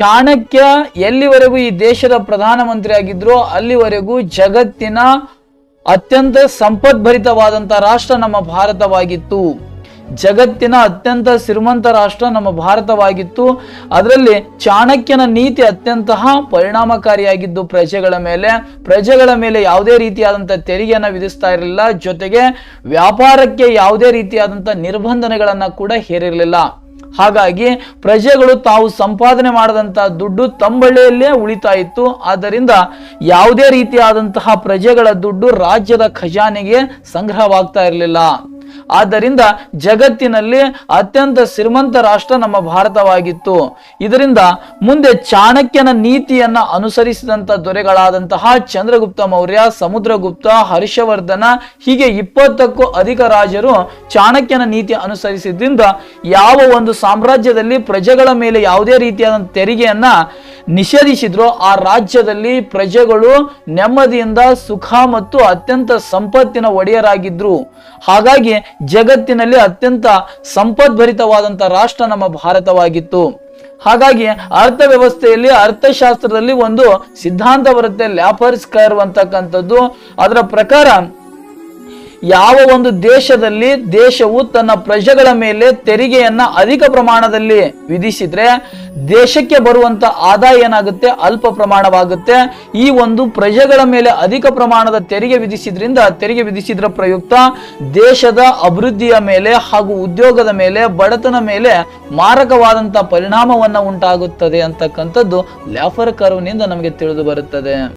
ಚಾಣಕ್ಯ ಎಲ್ಲಿವರೆಗೂ ಈ ದೇಶದ ಪ್ರಧಾನಮಂತ್ರಿ ಆಗಿದ್ರು ಅಲ್ಲಿವರೆಗೂ ಜಗತ್ತಿನ ಅತ್ಯಂತ ಸಂಪದ್ಭರಿತವಾದಂತ ರಾಷ್ಟ್ರ ನಮ್ಮ ಭಾರತವಾಗಿತ್ತು. ಜಗತ್ತಿನ ಅತ್ಯಂತ ಶ್ರೀಮಂತ ರಾಷ್ಟ್ರ ನಮ್ಮ ಭಾರತವಾಗಿತ್ತು. ಅದರಲ್ಲಿ ಚಾಣಕ್ಯನ ನೀತಿ ಅತ್ಯಂತ ಪರಿಣಾಮಕಾರಿಯಾಗಿದ್ದು ಪ್ರಜೆಗಳ ಮೇಲೆ. ಪ್ರಜೆಗಳ ಮೇಲೆ ಯಾವುದೇ ರೀತಿಯಾದಂಥ ತೆರಿಗೆಯನ್ನು ವಿಧಿಸ್ತಾ ಇರಲಿಲ್ಲ. ಜೊತೆಗೆ ವ್ಯಾಪಾರಕ್ಕೆ ಯಾವುದೇ ರೀತಿಯಾದಂಥ ನಿರ್ಬಂಧನೆಗಳನ್ನು ಕೂಡ ಹೇರಿರಲಿಲ್ಲ. ಹಾಗಾಗಿ ಪ್ರಜೆಗಳು ತಾವು ಸಂಪಾದನೆ ಮಾಡಿದಂಥ ದುಡ್ಡು ತಂಬಳ್ಳಿಯಲ್ಲೇ ಉಳಿತಾ ಇತ್ತು. ಆದ್ದರಿಂದ ಯಾವುದೇ ರೀತಿಯಾದಂತಹ ಪ್ರಜೆಗಳ ದುಡ್ಡು ರಾಜ್ಯದ ಖಜಾನೆಗೆ ಸಂಗ್ರಹವಾಗ್ತಾ ಇರಲಿಲ್ಲ. ಆದ್ದರಿಂದ ಜಗತ್ತಿನಲ್ಲಿ ಅತ್ಯಂತ ಶ್ರೀಮಂತ ರಾಷ್ಟ್ರ ನಮ್ಮ ಭಾರತವಾಗಿತ್ತು. ಇದರಿಂದ ಮುಂದೆ ಚಾಣಕ್ಯನ ನೀತಿಯನ್ನ ಅನುಸರಿಸಿದಂತ ದೊರೆಗಳಾದಂತಹ ಚಂದ್ರಗುಪ್ತ ಮೌರ್ಯ, ಸಮುದ್ರಗುಪ್ತ, ಹರ್ಷವರ್ಧನ, ಹೀಗೆ ಇಪ್ಪತ್ತಕ್ಕೂ ಅಧಿಕ ರಾಜರು ಚಾಣಕ್ಯನ ನೀತಿ ಅನುಸರಿಸಿದ್ರಿಂದ ಯಾವ ಒಂದು ಸಾಮ್ರಾಜ್ಯದಲ್ಲಿ ಪ್ರಜೆಗಳ ಮೇಲೆ ಯಾವುದೇ ರೀತಿಯಾದ ತೆರಿಗೆಯನ್ನ ನಿಷೇಧಿಸಿದ್ರು ಆ ರಾಜ್ಯದಲ್ಲಿ ಪ್ರಜೆಗಳು ನೆಮ್ಮದಿಯಿಂದ ಸುಖ ಮತ್ತು ಅತ್ಯಂತ ಸಂಪತ್ತಿನ ಒಡೆಯರಾಗಿದ್ರು. ಹಾಗಾಗಿ ಜಗತ್ತಿನಲ್ಲಿ ಅತ್ಯಂತ ಸಂಪದ್ಭರಿತವಾದಂಥ ರಾಷ್ಟ್ರ ನಮ್ಮ ಭಾರತವಾಗಿತ್ತು. ಹಾಗಾಗಿ ಅರ್ಥವ್ಯವಸ್ಥೆಯಲ್ಲಿ, ಅರ್ಥಶಾಸ್ತ್ರದಲ್ಲಿ ಒಂದು ಸಿದ್ಧಾಂತ ಬರುತ್ತೆ, ಲ್ಯಾಪರ್ಸ್ ಕರ್ವ್ ಅಂತಕ್ಕಂಥದ್ದು. ಅದರ ಪ್ರಕಾರ ಯಾವ ಒಂದು ದೇಶದಲ್ಲಿ ದೇಶವು ತನ್ನ ಪ್ರಜೆಗಳ ಮೇಲೆ ತೆರಿಗೆಯನ್ನ ಅಧಿಕ ಪ್ರಮಾಣದಲ್ಲಿ ವಿಧಿಸಿದ್ರೆ ದೇಶಕ್ಕೆ ಬರುವಂತ ಆದಾಯ ಏನಾಗುತ್ತೆ? ಅಲ್ಪ ಪ್ರಮಾಣವಾಗುತ್ತೆ. ಈ ಒಂದು ಪ್ರಜೆಗಳ ಮೇಲೆ ಅಧಿಕ ಪ್ರಮಾಣದ ತೆರಿಗೆ ವಿಧಿಸಿದ್ರಿಂದ ತೆರಿಗೆ ವಿಧಿಸಿದ್ರ ಪ್ರಯುಕ್ತ ದೇಶದ ಅಭಿವೃದ್ಧಿಯ ಮೇಲೆ ಹಾಗೂ ಉದ್ಯೋಗದ ಮೇಲೆ, ಬಡತನ ಮೇಲೆ ಮಾರಕವಾದಂತ ಪರಿಣಾಮವನ್ನ ಉಂಟಾಗುತ್ತದೆ ಅಂತಕ್ಕಂಥದ್ದು ಲ್ಯಾಫರ್ ಕರ್ವ್ನಿಂದ ನಮಗೆ ತಿಳಿದು ಬರುತ್ತದೆ.